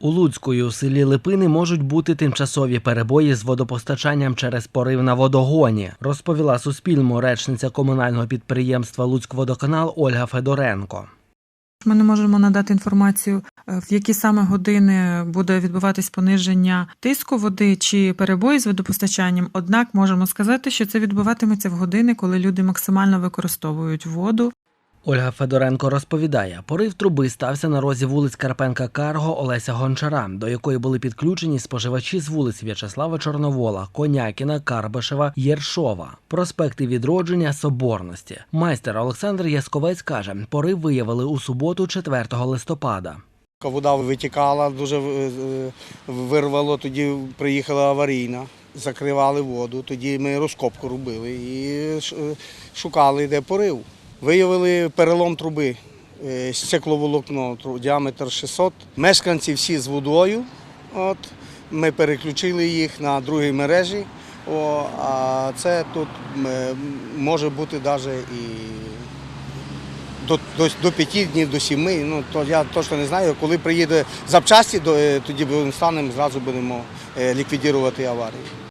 У Луцьку і у селі Липини можуть бути тимчасові перебої з водопостачанням через порив на водогоні, розповіла Суспільному речниця комунального підприємства Луцькводоканал Ольга Федоренко. Ми не можемо надати інформацію, е, в які саме години буде відбуватись пониження тиску води чи перебої з водопостачанням. Однак можемо сказати, що це відбуватиметься в години, коли люди максимально використовують воду. Ольга Федоренко розповідає, порив труби стався на розі вулиць Карпенка Карго Олеся Гончара, до якої були підключені споживачі з вулиць В'ячеслава Чорновола, Конякіна, Карбашева, Єршова, проспекти відродження Соборності. Майстер Олександр Ясковець каже, порив виявили у суботу, 4 листопада. Вода витікала, дуже е, вирвало, тоді приїхала аварійна, закривали воду, тоді ми розкопку робили і е, шукали, де порив. Виявили перелом труби, е, стекловолокно, діаметр 600. Мешканці всі з водою. От, ми переключили їх на другі мережі. О, а це тут е, може бути навіть і до, до, до п'яти днів, до сіми. Ну, то я точно не знаю. Коли приїде запчасті, е, тоді станемо, зразу будемо ліквідувати аварію.